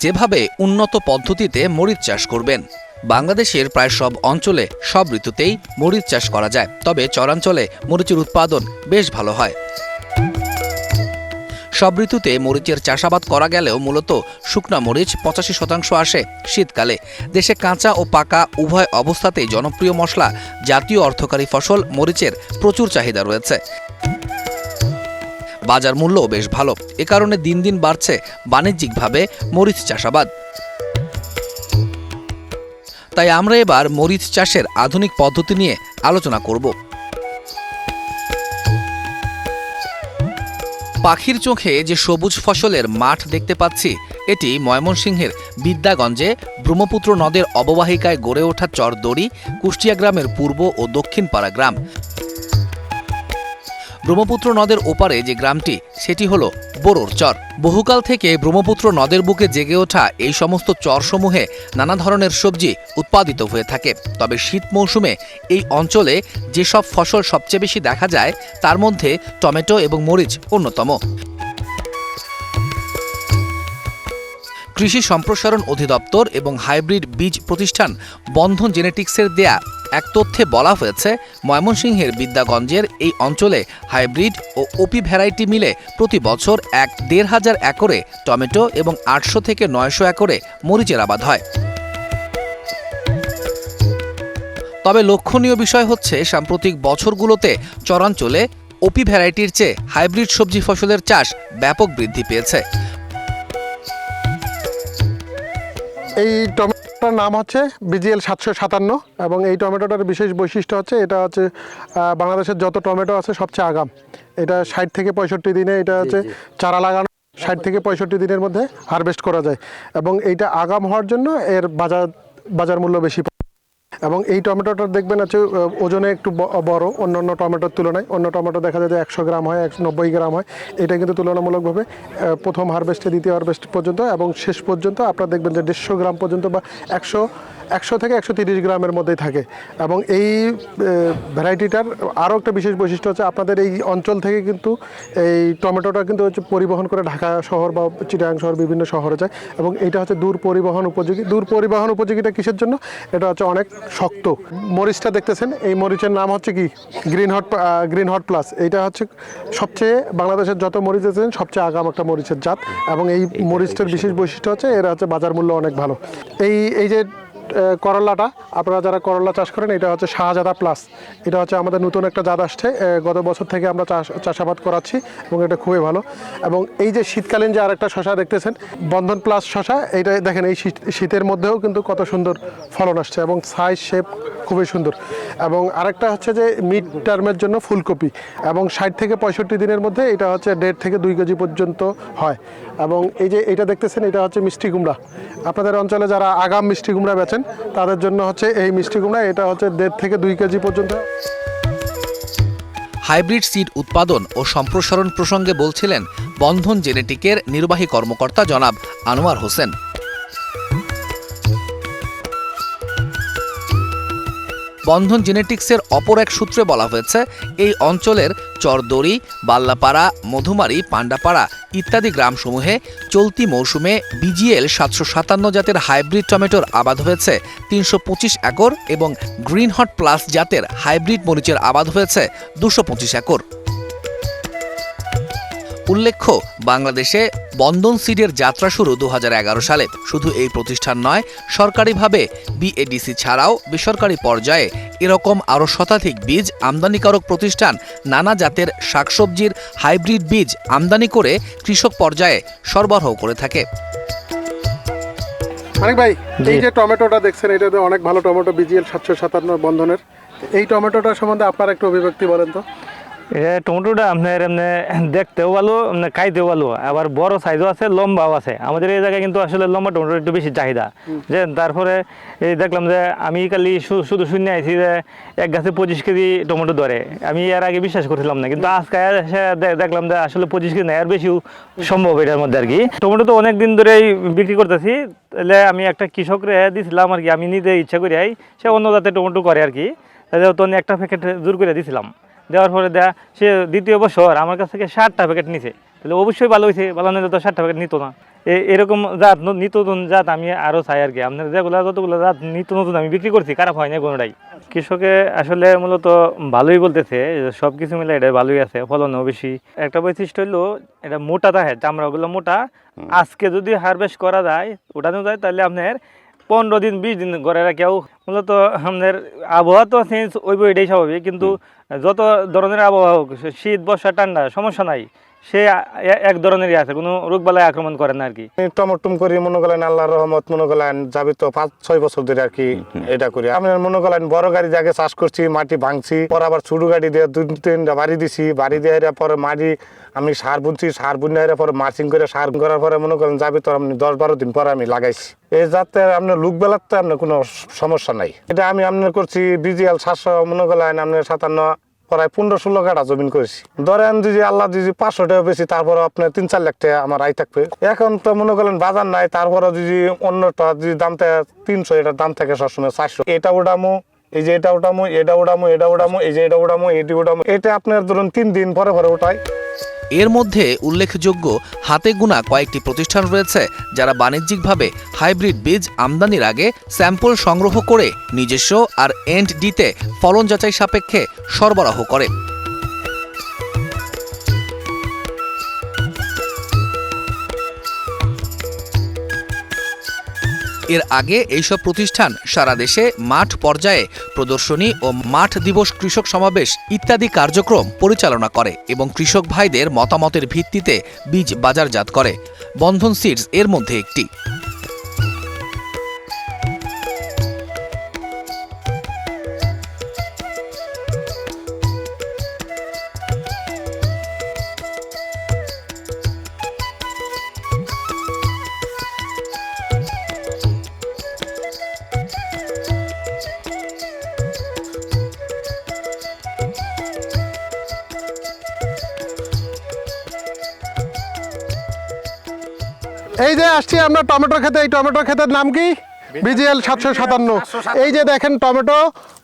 যেভাবে উন্নত পদ্ধতিতে মরিচ চাষ করবেন। বাংলাদেশের প্রায় সব অঞ্চলে সব ঋতুতেই মরিচ চাষ করা যায়, তবে চরাঞ্চলে মরিচের উৎপাদন বেশ ভালো হয়। সব ঋতুতে মরিচের চাষাবাদ করা গেলেও মূলত শুকনা মরিচ পঁচাশি শতাংশ আসে শীতকালে। দেশে কাঁচা ও পাকা উভয় অবস্থাতেই জনপ্রিয় মশলা জাতীয় অর্থকারী ফসল মরিচের প্রচুর চাহিদা রয়েছে। বাজার মূল্যও বেশ ভালো। এ কারণে দিন দিন বাড়ছে বাণিজ্যিকভাবে মরিচ চাষাবাদ। তাই আমরা এবার মরিচ চাষের আধুনিক পদ্ধতি নিয়ে আলোচনা করব। পাখির চোখে যে সবুজ ফসলের মাঠ দেখতে পাচ্ছি, এটি ময়মনসিংহের বিদ্যাগঞ্জে ব্রহ্মপুত্র নদের অববাহিকায় গড়ে ওঠা চরদড়ি, কুষ্টিয়া গ্রামের পূর্ব ও দক্ষিণ পাড়া গ্রাম। ব্রহ্মপুত্র নদের ওপারে যে গ্রামটি, সেটি হলো বোরোর চর। বহুকাল থেকে ব্রহ্মপুত্র নদের বুকে জেগে ওঠা এই সমস্ত চরসমূহে নানা ধরনের সবজি উৎপাদিত হয়ে থাকে। তবে শীত মৌসুমে এই অঞ্চলে যেসব ফসল সবচেয়ে বেশি দেখা যায়, তার মধ্যে টমেটো এবং মরিচ অন্যতম। কৃষি সম্প্রসারণ অধিদপ্তর এবং হাইব্রিড বীজ প্রতিষ্ঠান বন্ধন জেনেটিক্সের দেয়া এক তথ্যে বলা হয়েছে, ময়মনসিংহের বিদ্যাগঞ্জের এই অঞ্চলে হাইব্রিড ও ওপি ভ্যারাইটি মিলে প্রতি বছর এক দেড় হাজার একরে টমেটো এবং আটশো থেকে নয়শো একরে মরিচের আবাদ হয়। তবে লক্ষণীয় বিষয় হচ্ছে, সাম্প্রতিক বছরগুলোতে চরাঞ্চলে ওপি ভ্যারাইটির চেয়ে হাইব্রিড সবজি ফসলের চাষ ব্যাপক বৃদ্ধি পেয়েছে। এই টমেটোটার নাম হচ্ছে বিজিএল সাতশো সাতান্ন এবং এই টমেটোটার বিশেষ বৈশিষ্ট্য হচ্ছে এটা হচ্ছে বাংলাদেশের যত টমেটো আছে সবচেয়ে আগাম এটা ষাট থেকে পঁয়ষট্টি দিনে এটা হচ্ছে চারা লাগানো ষাট থেকে পঁয়ষট্টি দিনের মধ্যে হারভেস্ট করা যায় এবং এইটা আগাম হওয়ার জন্য এর বাজার বাজার মূল্য বেশি। এবং এই টমেটোটা দেখবেন হচ্ছে ওজনে একটু বড় অন্য অন্য টমেটোর তুলনায়। অন্য টমেটো দেখা যায় যে একশো গ্রাম হয়, একশো নব্বই গ্রাম হয়। এটা কিন্তু তুলনামূলকভাবে প্রথম হারভেস্টে দ্বিতীয় হারভেস্ট পর্যন্ত এবং শেষ পর্যন্ত আপনারা দেখবেন যে দেড়শো গ্রাম পর্যন্ত বা একশো একশো থেকে একশো তিরিশ গ্রামের মধ্যেই থাকে। এবং এই ভ্যারাইটিটার আরও একটা বিশেষ বৈশিষ্ট্য হচ্ছে আপনাদের এই অঞ্চল থেকে কিন্তু এই টমেটোটা কিন্তু হচ্ছে পরিবহন করে ঢাকা শহর বা চিটাগাং শহর বিভিন্ন শহরে যায়। এবং এটা হচ্ছে দূর পরিবহন উপযোগী, দূর পরিবহন উপযোগীটা কিসের জন্য? এটা হচ্ছে অনেক শক্ত। মরিচটা দেখতেছেন? এই মরিচের নাম হচ্ছে কি? Green hot green hot plus. এইটা হচ্ছে সবচেয়ে বাংলাদেশের যত মরিচ আছেন সবচেয়ে আগাম একটা মরিচের জাত। এবং এই মরিচটার বিশেষ বৈশিষ্ট্য হচ্ছে এরা হচ্ছে বাজার মূল্য অনেক ভালো। এই এই যে আহ, করল্লাটা আপনারা যারা করল্লা চাষ করেন এটা হচ্ছে শাহজাদা প্লাস এটা হচ্ছে আমাদের নতুন একটা জাত আসছে। গত বছর থেকে আমরা চাষ চাষাবাদ করাচ্ছি এবং এটা খুবই ভালো। এবং এই যে শীতকালীন যে আরেকটা শশা দেখতেছেন বন্ধন প্লাস শশা এইটা দেখেন এই শীত- শীতের মধ্যেও কিন্তু কত সুন্দর ফলন আসছে এবং সাইজ শেপ খুবই সুন্দর। এবং আরেকটা হচ্ছে যে মিড টার্মের জন্য ফুলকপি। এবং ষাট থেকে পঁয়ষট্টি দিনের মধ্যে এটা হচ্ছে দেড় থেকে দুই কেজি পর্যন্ত হয়। এবং এই যে এটা দেখতেছেন এটা হচ্ছে মিষ্টি কুমড়া। আপনাদের অঞ্চলে যারা আগাম মিষ্টি কুমড়া বেচেন তাদের জন্য হচ্ছে এই মিষ্টি কুমড়া, এটা হচ্ছে দেড় থেকে দুই কেজি পর্যন্ত। হাইব্রিড সিড উৎপাদন ও সম্প্রসারণ প্রসঙ্গে বলছিলেন বন্ধন জেনেটিকের নির্বাহী কর্মকর্তা জনাব আনোয়ার হোসেন। বন্ধন জেনেটিক্সের অপর এক সূত্রে বলা হয়েছে, এই অঞ্চলের চরদড়ি, বাল্লাপাড়া, মধুমারি, পান্ডাপাড়া ইত্যাদি গ্রামসমূহে চলতি মৌসুমে বিজিএল সাতশো সাতান্ন জাতের হাইব্রিড টমেটোর আবাদ হয়েছে তিনশো পঁচিশ একর এবং গ্রিনহট প্লাস জাতের হাইব্রিড মরিচের আবাদ হয়েছে দুশো পঁচিশ একর। উল্লেখ্য বাংলাদেশে বন্ধন সিডের যাত্রা শুরু দু হাজার এগারো সালে। শুধু এই প্রতিষ্ঠান নয় সরকারিভাবে বিএডিসি ছাড়াও বেসরকারি পর্যায়ে এরকম আরও শতাধিক বীজ আমদানিকারক প্রতিষ্ঠান নানা জাতের শাকসবজির হাইব্রিড বীজ আমদানি করে কৃষক পর্যায়ে সরবরাহ করে থাকে। মানিক ভাই এই যে টমেটোটা দেখছেন এটা অনেক ভালো টমেটো বিজিএল সাতশো সাতান্ন বন্ধনের। এই টমেটোটা সম্বন্ধে আপনার একটু অভিব্যক্তি বলেন তো। এ টমেটোটা আপনার এমনি দেখতেও ভালো খাইতেও ভালো আবার বড় সাইজও আছে লম্বাও আছে। আমাদের এই জায়গায় কিন্তু আসলে লম্বা টমেটো একটু বেশি চাহিদা। যে তারপরে এই দেখলাম যে আমি কালি শুধু শূন্য আইছি যে এক গাছে পঁচিশ কেজি টমেটো ধরে। আমি এর আগে বিশ্বাস করছিলাম না কিন্তু আজকে দেখলাম যে আসলে পঁচিশ কেজি না এর বেশিও সম্ভব এটার মধ্যে আর কি। টমেটো তো অনেক দিন ধরেই বিক্রি করতেছি তাহলে আমি একটা কৃষকরে দিছিলাম আর কি আমি নিজে ইচ্ছা করি সে অন্য জাতের টমেটো করে আর কি। তাহলে তো একটা প্যাকেট জোর করে দিছিলাম। দেওয়ার পরে দেয়া সে দ্বিতীয় বছর আমার কাছ থেকে ষাটটা প্যাকেট নিছে। তাহলে অবশ্যই ভালো হয়েছে ভালো নিলে তো ষাটটা প্যাকেট নিত না। এরকম জাত নিত্য নতুন জাত আমি আরও চাই আর কি। আপনার যেগুলো যতগুলো জাত নিত্য নতুন আমি বিক্রি করছি খারাপ হয় না কোনোটাই। কৃষকে আসলে মূলত ভালোই বলতেছে সব কিছু মিলে এটা ভালোই আছে ফলনও বেশি। একটা বৈশিষ্ট্য হলো এটা মোটা থাকে চামড়াগুলো মোটা। আজকে যদি হারভেস্ট করা যায় ওঠানো যায় তাহলে আপনার পনেরো দিন বিশ দিন ঘরে রাখেও মূলত আমাদের আবহাওয়া তো চেঞ্জ ওই এটাই স্বাভাবিক। কিন্তু যত ধরনের আবহাওয়া হোক শীত বর্ষা ঠান্ডা সমস্যা নাই। সে এক ধরনেরই আছে কোনো রোগবালাই আক্রমণ করে না আর কি। টমটম করি মনে করেন আল্লাহর রহমত মনে করেন যাবি তো পাঁচ ছয় বছর ধরে আর কি এটা করি। আমি মনে করেন বড় গাড়ি আগে চাষ করছি মাটি ভাঙছি পরে আবার ছোট গাড়ি দিয়ে দুই তিনটা বাড়ি দিছি বাড়ি দিয়ে পরে মাটি আমি সার বুনছি সার বুনে এর পরে মার্চিং করে সার করার পরে মনে করেন যাবি তো আপনি দশ বারো দিন পরে আমি লাগাইছি। এই যাতে আপনার লুক বেলাতে আপনার কোনো সমস্যা নাই। এটা আমি আপনার করছি বিজিএল সাতশো মনে করেন আপনার সাতান্ন প্রায় পনেরো ষোলো কাঠা জমিন করেছি। ধরেন যদি আল্লাহ যদি পাঁচশো টাকা বেশি তারপরে আপনার তিন চার লাখ টাকা আমার আয় থাকবে। এখন তো মনে করেন বাজার নাই তারপরে যদি অন্যটা যদি দাম থাকে তিনশো, এটার দাম থাকে সবসময় চারশো। এটা ওটামো এই যে এটা ওটামো এটা ওটামো এটা ওটামো এই যে এটা ওটামো এটি ওটামো এটা আপনার ধরুন তিন দিন পরে পরে ওঠাই এর মধ্যে উল্লেখযোগ্য হাতে গোনা কয়েকটি প্রতিষ্ঠান রয়েছে যারা বাণিজ্যিকভাবে হাইব্রিড বীজ আমদানির আগে স্যাম্পল সংগ্রহ করে নিজস্ব আর এন্ড ডিতে ফলন যাচাই সাপেক্ষে সরবরাহ করে। এর আগে এইসব প্রতিষ্ঠান সারা দেশে মাঠ পর্যায়ে প্রদর্শনী ও মাঠ দিবস কৃষক সমাবেশ ইত্যাদি কার্যক্রম পরিচালনা করে এবং কৃষক ভাইদের মতামতের ভিত্তিতে বীজ বাজারজাত করে। বন্ধন সিডস এর মধ্যে একটি। এই যে আসছি আমরা টমেটো খেতে এই টমেটো ক্ষেতের নাম কি? বিজিএল সাতশো সাতান্ন। এই যে দেখেন টমেটো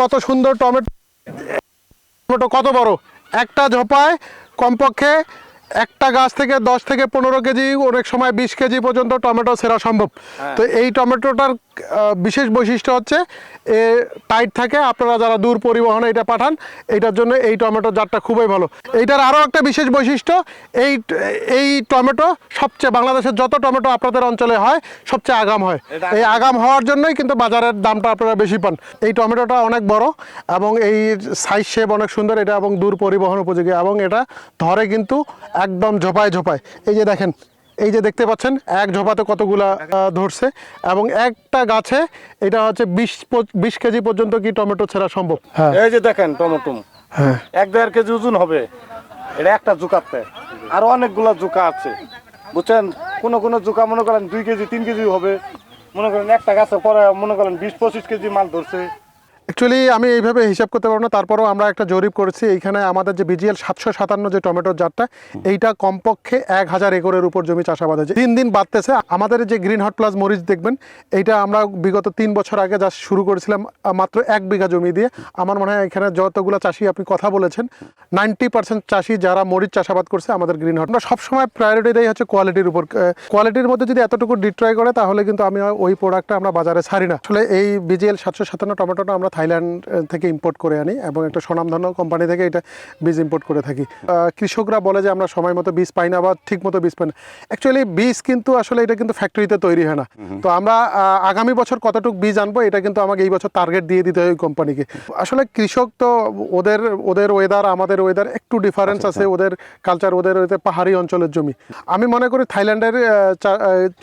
কত সুন্দর টমেটো। টমেটো কত বড়? একটা ঝোপায় কমপক্ষে একটা গাছ থেকে দশ থেকে পনেরো কেজি অনেক সময় বিশ কেজি পর্যন্ত টমেটো সেরা সম্ভব। তো এই টমেটোটার বিশেষ বৈশিষ্ট্য হচ্ছে এ টাইট থাকে আপনারা যারা দূর পরিবহনে এটা পাঠান এইটার জন্য এই টমেটো জাতটা খুবই ভালো। এইটার আরও একটা বিশেষ বৈশিষ্ট্য এই এই টমেটো সবচেয়ে বাংলাদেশের যত টমেটো আপনাদের অঞ্চলে হয় সবচেয়ে আগাম হয়। এই আগাম হওয়ার জন্যই কিন্তু বাজারের দামটা আপনারা বেশি পান। এই টমেটোটা অনেক বড় এবং এই সাইজ শেপ অনেক সুন্দর এটা এবং দূর পরিবহন উপযোগী এবং এটা ধরে কিন্তু একদম ঝোপায় ঝোপায়। এই যে দেখেন এই যে দেখতে পাচ্ছেন এক ঝোপাতে কতগুলা আহ, ধরছে এবং একটা গাছে এটা হচ্ছে বিশ বিশ কেজি পর্যন্ত কি টমেটো ছেঁড়া সম্ভব? হ্যাঁ। এই যে দেখেন টমেটো। হ্যাঁ। এক দেড় কেজি ওজন হবে। এটা একটা জুকাতে। আর অনেকগুলা জুকা আছে। বুঝছেন? কোনো কোনো জুকা মনে করেন দুই কেজি তিন কেজি হবে। মনে করেন একটা গাছে পরে মনে করেন বিশ পঁচিশ কেজি মাল ধরছে। অ্যাকচুয়ালি আমি এইভাবে হিসাব করতে পারব না। তারপরেও আমরা একটা জরিপ করেছি। এইখানে আমাদের যে বিজিএল সাতশো সাতান্ন যে টমেটোর জাতটা, এইটা কমপক্ষে এক হাজার একরের উপর জমি চাষাবাদ হয়েছে। দিন দিন বাড়তেছে। আমাদের যে গ্রিন হট প্লাস মরিচ দেখবেন, এইটা আমরা বিগত তিন বছর আগে যা শুরু করেছিলাম, মাত্র এক বিঘা জমি দিয়ে। আমার মনে হয় এখানে যতগুলো চাষি আপনি কথা বলেছেন নাইনটি পার্সেন্ট চাষি যারা মরিচ চাষাবাদ করছে আমাদের গ্রিন হট আমরা সবসময় প্রায়োরিটি দেয় হচ্ছে কোয়ালিটির উপর। কোয়ালিটির মধ্যে যদি এতটুকু ডিট্রয় করে, তাহলে কিন্তু আমি ওই প্রোডাক্টটা আমরা বাজারে ছাড়ি না। আসলে এই বিজিএল সাতশো সাতান্ন টমেটোটা আমরা থাইল্যান্ড থেকে ইম্পোর্ট করে আনি এবং একটা স্বনামধন্য কোম্পানি থেকে এটা বীজ ইম্পোর্ট করে থাকি। কৃষকরা বলে যে আমরা সময় মতো বীজ পাই না বা ঠিক মতো বীজ পাই না। অ্যাকচুয়ালি বীজ কিন্তু আসলে এটা কিন্তু ফ্যাক্টরিতে তৈরি হয় না। তো আমরা আগামী বছর কতটুকু বীজ আনব এটা কিন্তু আমাকে এই বছর টার্গেট দিয়ে দিতে হয় ওই কোম্পানিকে আসলে কৃষক তো ওদের ওদের ওয়েদার আমাদের ওয়েদার একটু ডিফারেন্স আছে ওদের কালচার ওদের ওদের পাহাড়ি অঞ্চলের জমি। আমি মনে করি থাইল্যান্ডের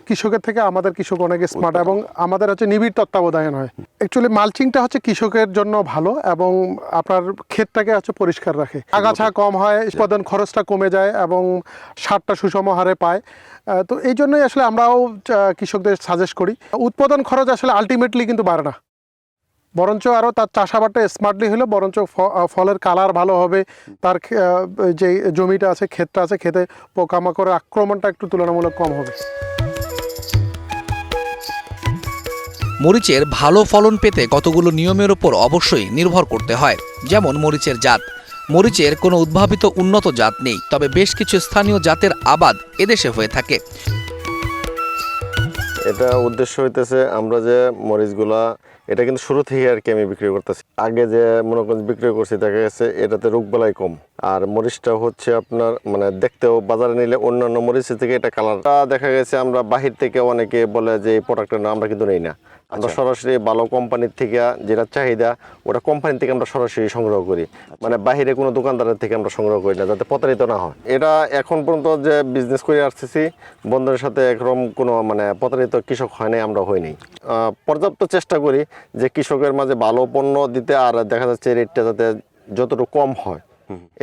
কৃষকের থেকে আমাদের কৃষক অনেক স্মার্ট এবং আমাদের হচ্ছে নিবিড় তত্ত্বাবধায়ন হয়। অ্যাকচুয়ালি মালচিংটা হচ্ছে কৃষকের জন্য ভালো এবং আপনার ক্ষেতটাকে হচ্ছে পরিষ্কার রাখে। আগাছা কম হয় উৎপাদন খরচটা কমে যায় এবং সারটা সুষম হারে পায়। তো এই জন্যই আসলে আমরাও কৃষকদের সাজেস্ট করি। উৎপাদন খরচ আসলে আলটিমেটলি কিন্তু বাড়ে না। বরঞ্চ আরও তার চাষাবাদটা স্মার্টলি হলে বরঞ্চ ফলের কালার ভালো হবে তার যে জমিটা আছে ক্ষেতটা আছে খেতে পোকামাকড়ের আক্রমণটা একটু তুলনামূলক কম হবে। মরিচের ভালো ফলন পেতে কতগুলো নিয়মের উপর অবশ্যই নির্ভর করতে হয়। যেমন মরিচের জাত। মরিচের কোনো উদ্ভাবিত উন্নত জাত নেই, তবে বেশ কিছু স্থানীয় জাতের আবাদ এদেশে হয়ে থাকে। এটা উদ্দেশ্য হইতেছে আমরা যে মরিচগুলা, এটা কিন্তু শুরু থেকে আর কি আমি বিক্রি করতেছি। আগে যে মনে করেন বিক্রি করছি, দেখা গেছে এটাতে রোগবালাই কম। আর মরিচটা হচ্ছে আপনার মানে দেখতেও বাজারে নিলে অন্যান্য মরিচের থেকে এটা কালারটা দেখা গেছে আমরা বাহির থেকে অনেকে বলে যে এই প্রোডাক্টের নাম আমরা কিন্তু নেই না। আমরা সরাসরি ভালো কোম্পানির থেকে যেটা চাহিদা ওটা কোম্পানি থেকে আমরা সরাসরি সংগ্রহ করি। মানে বাহিরে কোনো দোকানদারের থেকে আমরা সংগ্রহ করি না যাতে প্রতারিত না হয়। এটা এখন পর্যন্ত যে বিজনেস করে আসতেছি বন্ধুদের সাথে একরকম কোনো মানে প্রতারিত কৃষক হয় নাই আমরা হইনি পর্যাপ্ত চেষ্টা করি যে কৃষকের মাঝে ভালো পণ্য দিতে আর দেখা যাচ্ছে রেটটা যাতে যতটুকু কম হয়।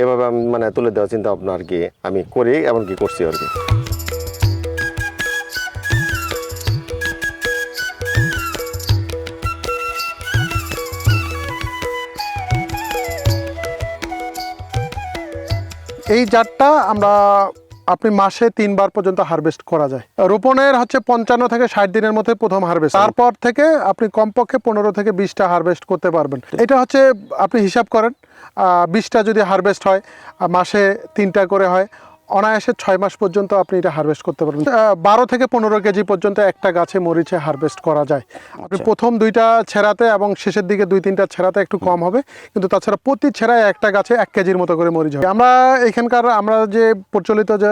এভাবে আমি মানে তুলে দেওয়ার চিন্তা ভাবনা আর কি আমি করি এমনকি করছি আর কি। এই জাতটা আমরা আপনি মাসে তিনবার পর্যন্ত হারভেস্ট করা যায়। রোপণের হচ্ছে পঞ্চান্ন থেকে ষাট দিনের মধ্যে প্রথম হারভেস্ট তারপর থেকে আপনি কমপক্ষে পনেরো থেকে বিশটা হারভেস্ট করতে পারবেন। এটা হচ্ছে আপনি হিসাব করেন বিশটা যদি হারভেস্ট হয় মাসে তিনটা করে হয় অনায়াসে ছয় মাস পর্যন্ত আপনি এটা হারভেস্ট করতে পারবেন। বারো থেকে পনেরো কেজি পর্যন্ত একটা গাছে মরিচে হারভেস্ট করা যায়। আপনি প্রথম দুইটা ছেঁড়াতে এবং শেষের দিকে দুই তিনটা ছেঁড়াতে একটু কম হবে কিন্তু তাছাড়া প্রতি ছেঁড়ায় একটা গাছে এক কেজির মতো করে মরিচ হবে। আমরা এখানকার আমরা যে প্রচলিত যে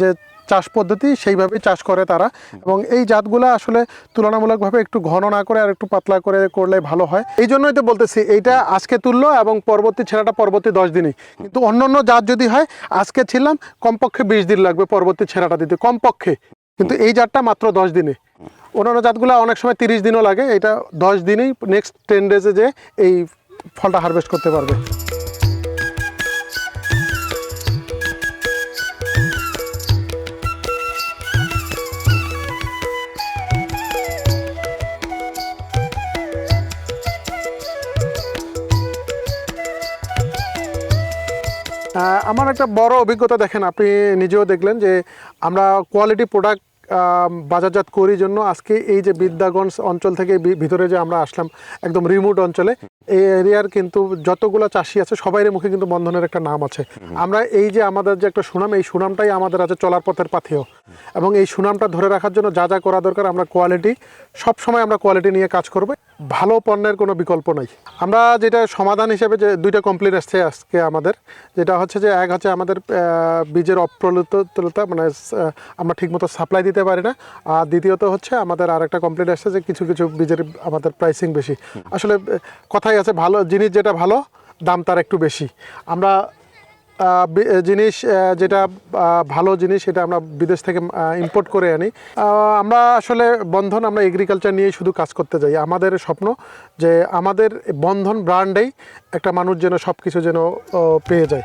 যে চাষ পদ্ধতি সেইভাবেই চাষ করে তারা। এবং এই জাতগুলো আসলে তুলনামূলকভাবে একটু ঘন না করে আর একটু পাতলা করে করলে ভালো হয়। এই জন্যই তো বলতেছি, এইটা আজকে তুললো এবং পরবর্তী ছেঁড়াটা পরবর্তী দশ দিনই। কিন্তু অন্য অন্য জাত যদি হয়, আজকে ছিলাম, কমপক্ষে বিশ দিন লাগবে পরবর্তী ছেঁড়াটা দিতে, কমপক্ষে। কিন্তু এই জাতটা মাত্র দশ দিনে। অন্যান্য জাতগুলো অনেক সময় তিরিশ দিনও লাগে, এটা দশ দিনেই নেক্সট টেন ডেজে যে এই ফলটা হারভেস্ট করতে পারবে। আমার একটা বড় অভিজ্ঞতা দেখেন, আপনি নিজেও দেখলেন যে আমরা কোয়ালিটি প্রোডাক্ট বাজারজাত করি জন্য আজকে এই যে বিদ্যাগঞ্জ অঞ্চল থেকে ভিতরে যে আমরা আসলাম, একদম রিমোট অঞ্চলে এই এরিয়ার কিন্তু যতগুলো চাষি আছে সবাইয়ের মুখে কিন্তু বন্ধনের একটা নাম আছে। আমরা এই যে আমাদের যে একটা সুনাম এই সুনামটাই আমাদের আছে চলার পথের পাথেও এবং এই সুনামটা ধরে রাখার জন্য যা যা করা দরকার আমরা কোয়ালিটি সব সময় আমরা কোয়ালিটি নিয়ে কাজ করব। ভালো পণ্যের কোনো বিকল্প নাই। আমরা যেটা সমাধান হিসেবে যে দুইটা কমপ্লেন আসছে আজকে আমাদের যেটা হচ্ছে যে এক হচ্ছে আমাদের বীজের অপ্রলুততা মানে আমরা ঠিকমতো সাপ্লাই দিতে পারি না। আর দ্বিতীয়ত হচ্ছে আমাদের আর একটা কমপ্লেন আসছে যে কিছু কিছু বীজের আমাদের প্রাইসিং বেশি। আসলে আহ, কথাই আছে, ভালো জিনিস যেটা ভালো, দাম তার একটু বেশি। আমরা জিনিস যেটা ভালো জিনিস সেটা আমরা বিদেশ থেকে ইম্পোর্ট করে আনি। আমরা আসলে বন্ধন, আমরা এগ্রিকালচার নিয়েই শুধু কাজ করতে যাই। আমাদের স্বপ্ন যে আমাদের বন্ধন ব্র্যান্ডেই একটা মানুষ যেন সব কিছু যেন পেয়ে যায়।